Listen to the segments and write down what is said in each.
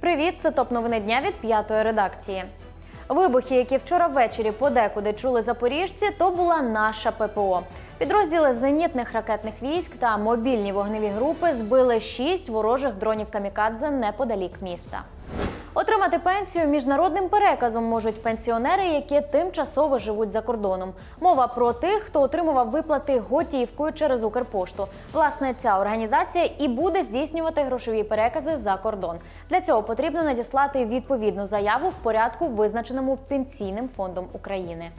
Привіт, це топ новини дня від п'ятої редакції. Вибухи, які вчора ввечері подекуди чули запоріжці, то була наша ППО. Підрозділи зенітних ракетних військ та мобільні вогневі групи збили шість ворожих дронів камікадзе неподалік міста. Отримати пенсію міжнародним переказом можуть пенсіонери, які тимчасово живуть за кордоном. Мова про тих, хто отримував виплати готівкою через Укрпошту. Власне, ця організація і буде здійснювати грошові перекази за кордон. Для цього потрібно надіслати відповідну заяву в порядку, визначеному пенсійним фондом України.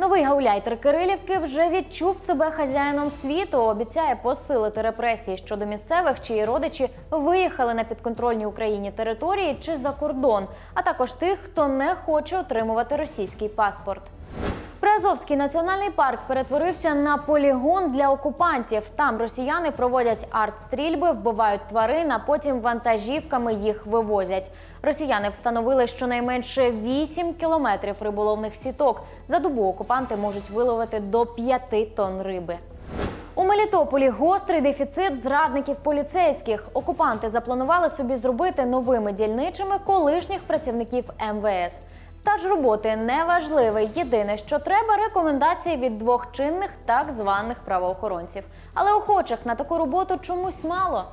Новий гауляйтер Кирилівки вже відчув себе хазяїном світу. Обіцяє посилити репресії щодо місцевих, чиї родичі виїхали на підконтрольні Україні території чи за кордон, а також тих, хто не хоче отримувати російський паспорт. Приазовський національний парк перетворився на полігон для окупантів. Там росіяни проводять арт-стрільби, вбивають тварин, а потім вантажівками їх вивозять. Росіяни встановили щонайменше 8 кілометрів риболовних сіток. За добу окупанти можуть виловити до 5 тонн риби. У Мелітополі гострий дефіцит зрадників поліцейських. Окупанти запланували собі зробити новими дільничими колишніх працівників МВС. Стаж роботи не важливий. Єдине, що треба, рекомендації від двох чинних так званих правоохоронців. Але охочих на таку роботу чомусь мало.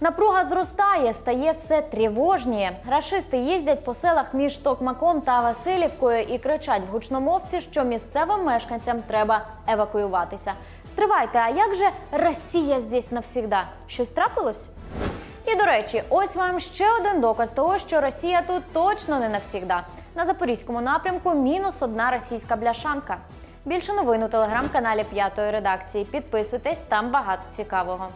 Напруга зростає, стає все тривожніє. Рашисти їздять по селах між Токмаком та Васильівкою і кричать в гучномовці, що місцевим мешканцям треба евакуюватися. Стривайте, а як же Росія здесь навсігда? Щось трапилось? І до речі, ось вам ще один доказ того, що Росія тут точно не навсігда. На запорізькому напрямку мінус одна російська бляшанка. Більше новин у телеграм-каналі п'ятої редакції. Підписуйтесь, там багато цікавого.